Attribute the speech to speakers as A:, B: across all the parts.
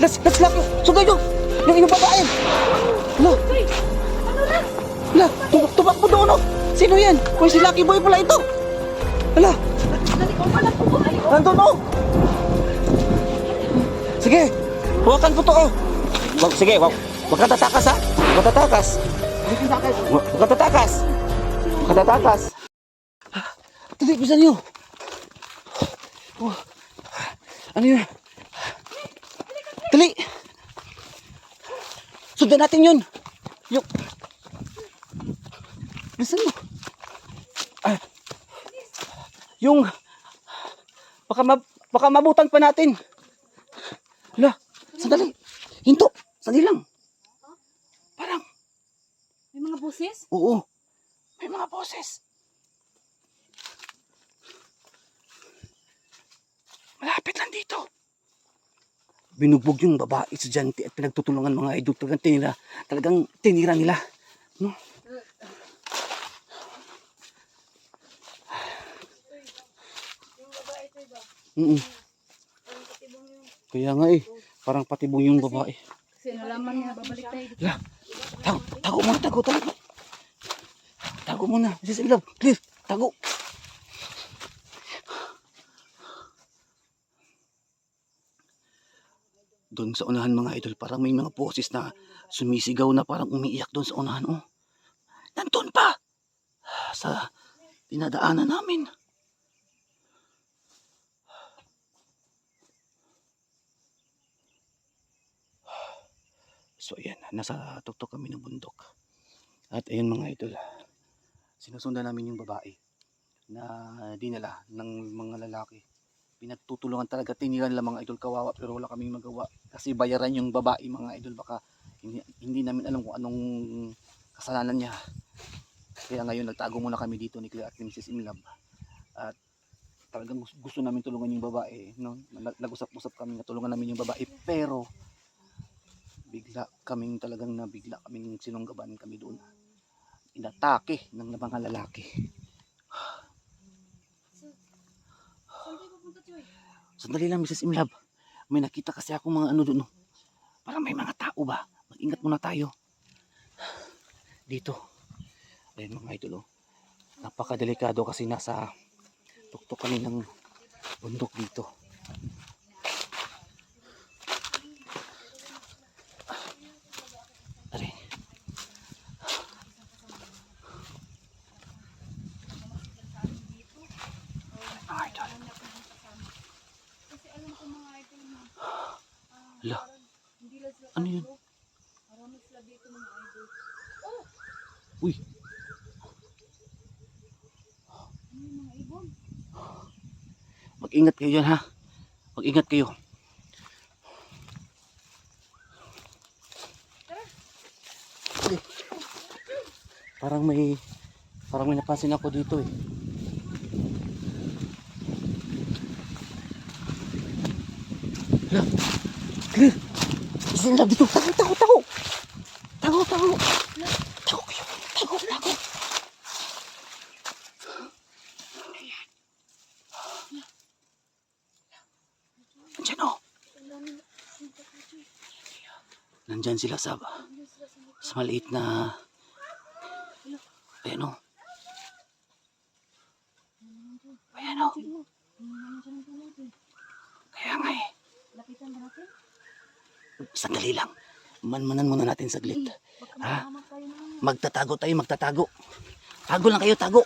A: Let's lock you. Sundan nyo. Yung inyong babae. Hala. Hala, tubak, tubak mo doon, oh. Sino yan? Uy, si Lucky Boy pala ito. Hala. Nandun, oh. Sige, huwakan ko to, oh. Sige, wag, wag ka tatakas, ha. Wag ka tatakas. Wag ka tatakas. Wag ka tatakas. Dali, bisa niyo. Oh. Ano yun? Dali! Sundan natin yun! Yung... Bilisan mo! Ah. Yung... Baka, mab... baka mabutan pa natin. Hala, sandali. Hinto, sandali lang. Parang,
B: May mga buses?
A: oo. May mga boses. Malapit lang dito. Binugbog yung babae estudyante at pinagtutulungan mga idol. Talagang tinira, talagang tinira nila. No? Mm Kaya nga eh, parang patibong yung babae.
B: Kasi nalaman niya, babalik tayo.
A: La, tago, tago muna, tago, tago. Tago muna, Mrs. Love, clear, tago. Doon sa unahan mga idol, parang may mga boses na sumisigaw na parang umiiyak doon sa unahan. Oh. Nandun pa! Sa dinadaanan namin. So ayan, nasa tuktok kami ng bundok. At ayun mga idol, sinusundan namin yung babae na dinala ng mga lalaki. Pinagtutulungan talaga, tiniran lang mga idol kawawa pero wala kaming magawa. Kasi bayaran yung babae mga idol, baka hindi, hindi namin alam kung anong kasalanan niya. Kaya ngayon nagtago muna kami dito ni Claire at ni Mrs. Imlab. At talagang gusto, namin tulungan yung babae. No? Nag- Nag-usap-usap kami na tulungan namin yung babae. Pero bigla kaming talagang nabigla kaming sinunggaban kami doon. Inatake ng mga lalaki.
B: Saan tayo pupunta, Choy?
A: Sandali lang, Mrs. Imlab. May nakita kasi ako mga ano doon. Parang may mga tao ba? Mag-ingat muna tayo. Dito. Ayun mga idol. Oh. Napakadelikado kasi nasa tuktok kami ng bundok dito. Tari. Mga idol.
B: Kasi alam ko mga idol na.
A: Hala. Ano yun? Uy, mag-ingat kayo dyan ha. Mag-ingat kayo. Parang may parang may napansin ako dito eh. Hala. Isin lang dito. Tago, tago, tago. Tago, tago. Tago kayo. Tago, tago. Andyan o. Nandyan sila sa sa maliit na ayan o. Ayan o. Kaya nga eh.
B: Lapitan natin?
A: Sandali lang. Manmanan muna natin saglit. Ha? Magtatago tayo, magtatago. Tago lang kayo, tago.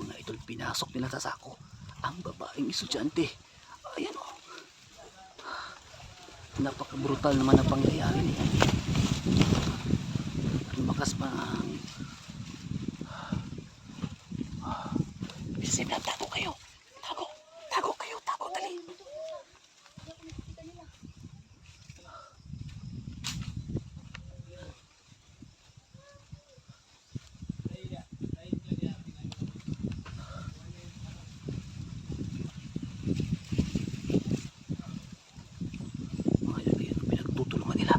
A: Mga idol, pinasok nila sa sako ang babaeng estudyante. Ayan o. Napaka-brutal naman ang pangyayari niya. Lumakas pa ang... Bisa sabihin, tago kayo. Tago. Tago kayo. Tago. Dali. Mga yun, yun, pinagtutulungan nila.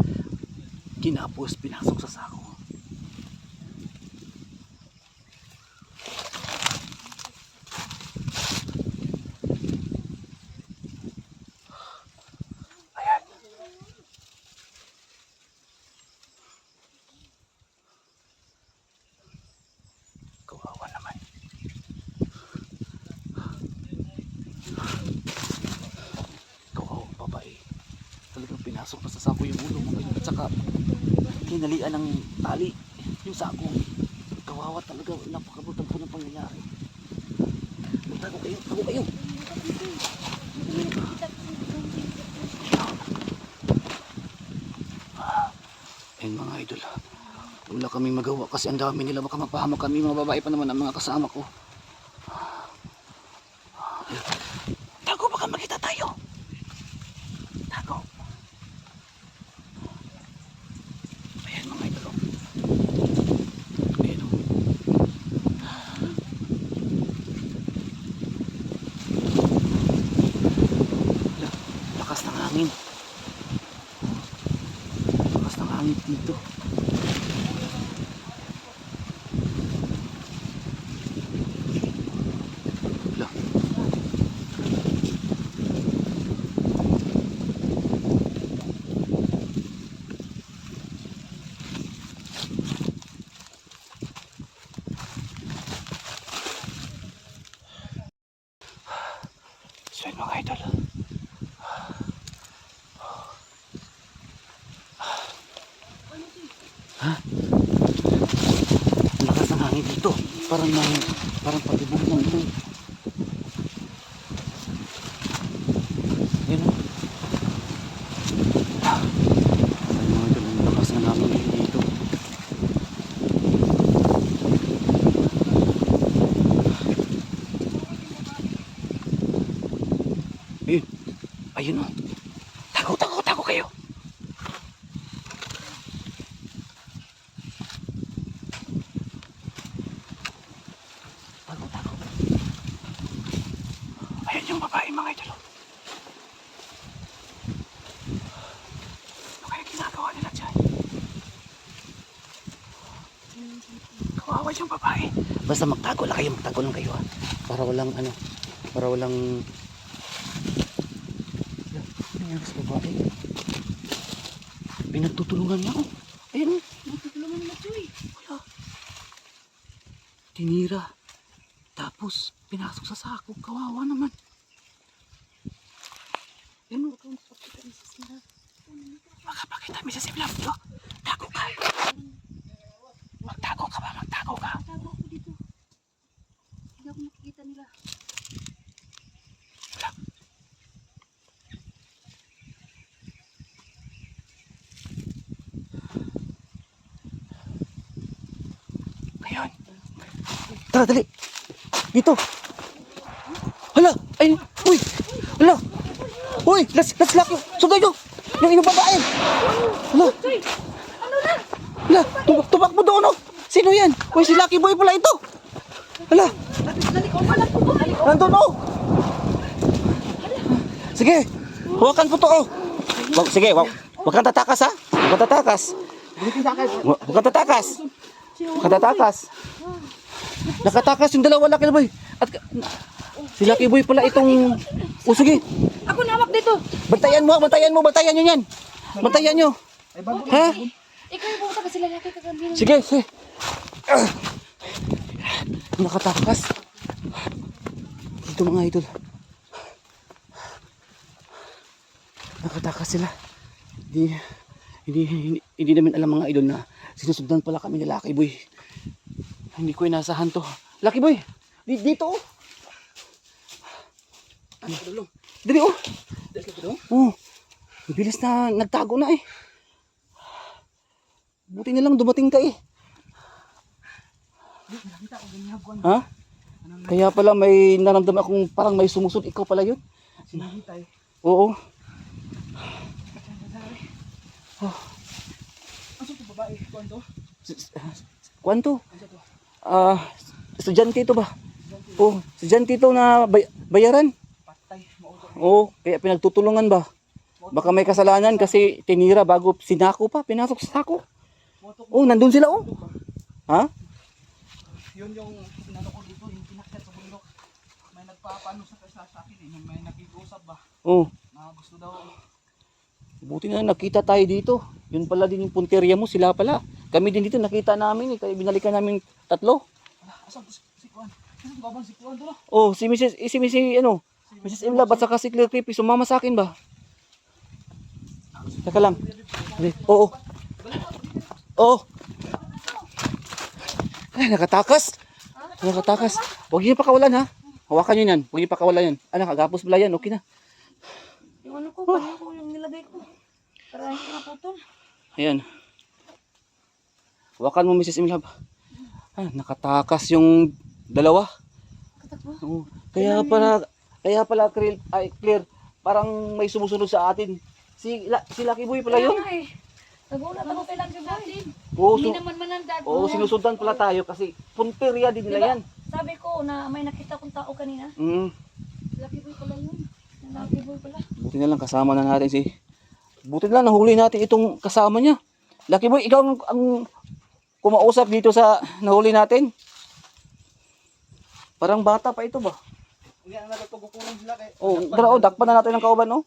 A: Kinapos, pinasok sa sako. Ayan. Kawawa naman. Kawawa. Talagang pinasok pa sa sako yung ulo yun. At saka kinalian ng tali yung sako. Kawawa talaga. Napakabutan po ng pangyayari. Tago kayo. Tago kayo. Ayun mga idol. Wala kaming magawa kasi ang dami nila baka mapahamak kami mga babae pa naman ang mga kasama ko. Tago baka makita tayo. Tago. Ayan mga idol. oh. Ayan oh. Wala, Lakas ng hangin. Lakas ng hangin dito. Wala. So yun mga idol. Ha? Ang lakas ng hangin dito. Parang nang, parang pagibong ng ito. Yan o. Ah. Ay mga idol, ang lakas ng hangin dito. Ayun. Ayun o. Tago, tago, tago kayo. Tago, tago. Ayan yung babae mga idol. oh. Ano kaya ginagawa nila dyan? Kawawa yung babae. Basta magtago lang kayo, magtago lang kayo ha. Para walang ano, para walang... Nangyari sa babae? Pinagtutulungan niya oh. Ayun oh.
B: Natutulungan nila Joy.
A: Wala. Tinira. Tapos, pinasok sa sako. Kawawa naman. Yan o.
B: Kung pakita ni sa sila.
A: Makapakita mi sa simlam to. Tago ka. Magtago ka ba? Magtago ka.
B: Tago ako dito. Hindi ako makikita nila.
A: Wala. Ngayon. Tara, dali. Dito. Hala. Ay. Uy. Hala. Uy. Let's, let's lock you. Sundan nyo. Yung inyong babae. Hala.
B: Ano na?
A: Hala. Tubak, tubak mo doon. Oh. Sino yan? Uy, si Lucky Boy pala ito. Hala. Nandun oh. Sige. Huwakan po to oh. Wag, sige, wag, wag kang tatakas ha. Wag kang tatakas. Wag wag kang tatakas. Tatakas. Nakatakas yung dalawa Lucky Boy. At ka- si Lucky Boy pala itong... Oh, sige.
B: Ako nawak dito.
A: Bantayan mo, bantayan mo, bantayan nyo yan. Bantayan nyo. Ha?
B: Ikaw yung pumunta kasi lalaki kagabi.
A: Sige, sige. Ah. Nakatakas. Dito mga idol. Nakatakas sila. Hindi, hindi, hindi, hindi namin alam mga idol na sinusundan pala kami ni Lucky Boy. Hindi ko inasahan to. Lucky Boy, di, dito oh. Dali oh.
C: Dahil ka?
A: Oh. Bilis na nagtago na eh. Buti na lang dumating ka eh. Ha? Kaya pala may naramdaman akong parang may sumusod. Ikaw pala yun?
C: sinagita eh.
A: Oo.
C: Ang
A: Kwanto?
C: Ang sa to?
A: Ah, estudyante ito ba? Oo, estudyante ito na bay- bayaran.
C: Patay.
A: Oo, kaya pinagtutulungan ba? Baka may kasalanan kasi tinira bago sinako pa, pinasok sa sako.
C: Ko.
A: Oh, nandun sila oh. Ha?
C: Yun yung inano ko dito, yung pinakyat sa bundok. May nagpapaano sa sa akin eh. May nakikusap ba?
A: Oh,
C: Na gusto daw.
A: Buti na nakita tayo dito. Yun pala din yung punteriya mo, sila pala. Kami din dito nakita namin eh, kaya binalikan namin tatlo.
C: Ala, asan si, si Kuwan? Asan to babang si Kuwan to na?
A: Oh, si Mrs. eh, si Mrs. ano, Mrs. Imla, ba't saka si Claire Creepy, sumama sa akin ba? Teka lang. Oo. Oo. Ay, nakatakas. Nakatakas. Huwag niyo pakawalan ha. Hawakan niyo yan. Huwag niyo pakawalan yan. Anak, agapos pala yan. Okay na.
B: Yung ano ko, paano ko nilagay ko. Para hindi ko naputol.
A: Ayan. Hawakan mo, Mrs. Imlab. Ah, nakatakas yung dalawa.
B: Katakbo.
A: Oo. Kaya pala, kaya pala, Clear, ay, clear, parang may sumusunod sa atin. Si, la, si Lucky Boy pala yun.
B: Nga eh. Nagulat ako kay Lucky Boy.
A: Oo,
B: Hindi naman manandad.
A: oo, sinusundan pala tayo kasi punteriya din nila
B: Diba?
A: yan.
B: Sabi ko na may nakita kong tao kanina.
A: Mm.
B: Lucky Boy pala yun.
A: Buti na lang kasama na natin si... Buti na lang nahuli natin itong kasama niya. Lucky Boy, ikaw ang, ang kumausap dito sa nahuli natin. Parang bata pa ito ba?
C: Hindi ang nagpagkukulang sila kay.
A: Oh, tara, oh, dakpan na natin ang kauban, oh.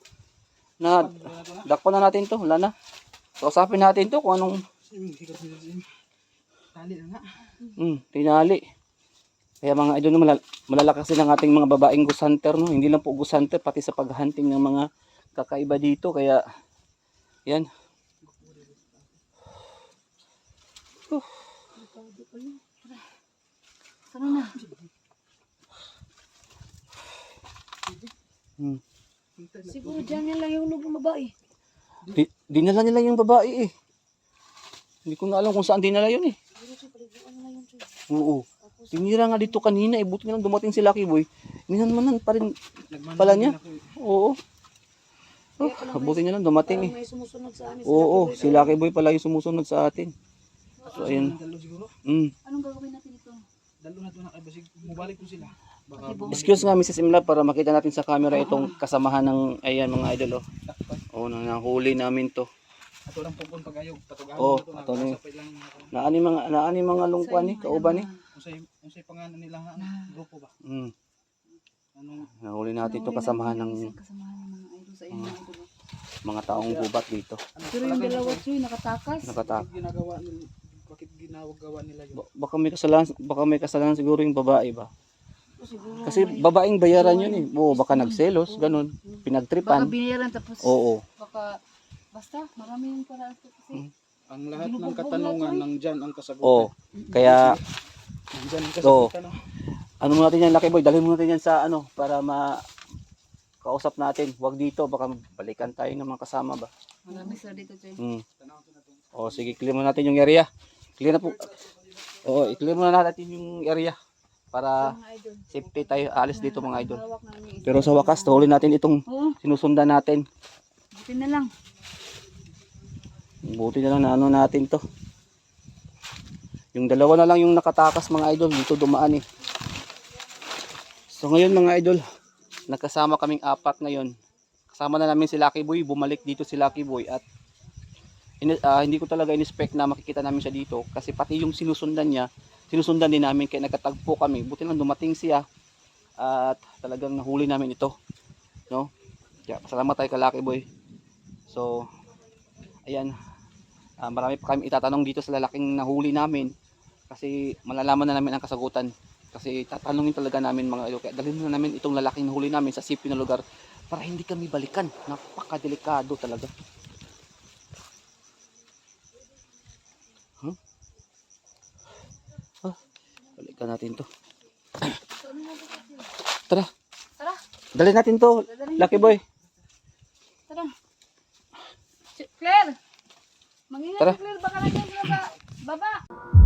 A: Na, dakpan na natin to, wala na. Kausapin natin to kung anong.
C: Tali na nga.
A: mm, tinali. Kaya mga idol, malal- malalakas din ang ating mga babaeng ghost hunter, no? Hindi lang po ghost hunter, pati sa paghunting ng mga kakaiba dito. Kaya, yan.
B: Tara na.
A: Hmm.
B: Siguro dyan yan lang yung ng babae.
A: Di, dinala nila yung babae eh. Hindi ko na alam kung saan dinala yun eh. Oo. Tinira nga dito kanina eh. Buti nga lang dumating si Lucky Boy. Minanmanan pa rin pala niya.
C: eh.
A: Oo. Oh, buti niya lang dumating eh.
B: May sumusunod sa amin.
A: Oo, si Lucky Boy pala yung sumusunod sa atin. So ayun.
C: Dalo siguro.
A: Mm.
B: Anong gagawin natin ito?
C: Dalo na to na kay basig. Mubalik ko sila.
A: Excuse nga Mrs. Imla para makita natin sa camera itong kasamahan ng ayan mga idol oh.
C: takpan.
A: Oo, na nahuli namin to.
C: Ato lang pupun pag-ayog. Na to.
A: ato
C: lang.
A: Naani mga naani mga lungkuan eh, kauban eh.
C: Unsay unsay pangalan nila nga ano, grupo ba?
A: Mm.
C: Anong
A: Nahuli natin to kasamahan ng
B: Kasamahan ng mga idol sa inyo mga
A: taong gubat dito.
C: ano
B: Pero yung dalawa Chuy, nakatakas.
A: Nakatak.
C: bakit ginagawa nila bakit ginagawa nila yun?
A: Ba- baka may kasalanan baka may kasalanan siguro yung babae ba
B: Siguro.
A: kasi babaeng bayaran yun eh oo baka nagselos ganun
B: Baka
A: pinagtripan
B: binayaran tapos
A: oo
B: baka basta marami yung paraan ito kasi.
C: Ang lahat ng katanungan
B: lahat,
C: nandyan ang kasagutan.
A: oo kaya
C: Nandyan ang kasagutan. oh.
A: ano mo natin yan Lucky Boy dalhin mo natin yan sa ano para ma kausap natin wag dito baka balikan tayo ng mga kasama ba
B: Marami sila dito Chuy.
A: mm.
C: Ko to.
A: oh sige clear mo natin yung area clear na po oo i-clear muna natin yung area para safety tayo alis dito mga idol pero sa wakas nahuli natin itong sinusundan natin
B: buti na lang.
A: Buti na lang na ano natin to. Yung dalawa na lang yung nakatakas mga idol dito dumaan eh. So ngayon mga idol, nagkasama kaming apat ngayon. Kasama na namin si Lucky Boy, bumalik dito si Lucky Boy at ini- ah, hindi ko talaga in-expect na makikita namin siya dito kasi pati yung sinusundan niya, sinusundan din namin kaya nagkatagpo kami. Buti lang dumating siya at talagang nahuli namin ito. No? Kaya salamat tayo kay Lucky Boy. So, ayan, Ah, marami pa kami itatanong dito sa lalaking nahuli namin kasi malalaman na namin ang kasagutan kasi tatanungin talaga namin mga ilo kaya dalhin na namin itong lalaking nahuli namin sa safe na lugar para hindi kami balikan napakadelikado talaga huh? ah, balikan natin to tara
B: Tara,
A: dalhin natin to Lucky boy.
B: Tara. Claire! Mangingat,
A: Tara.
B: Claire, baka lang yan? baba. Baba.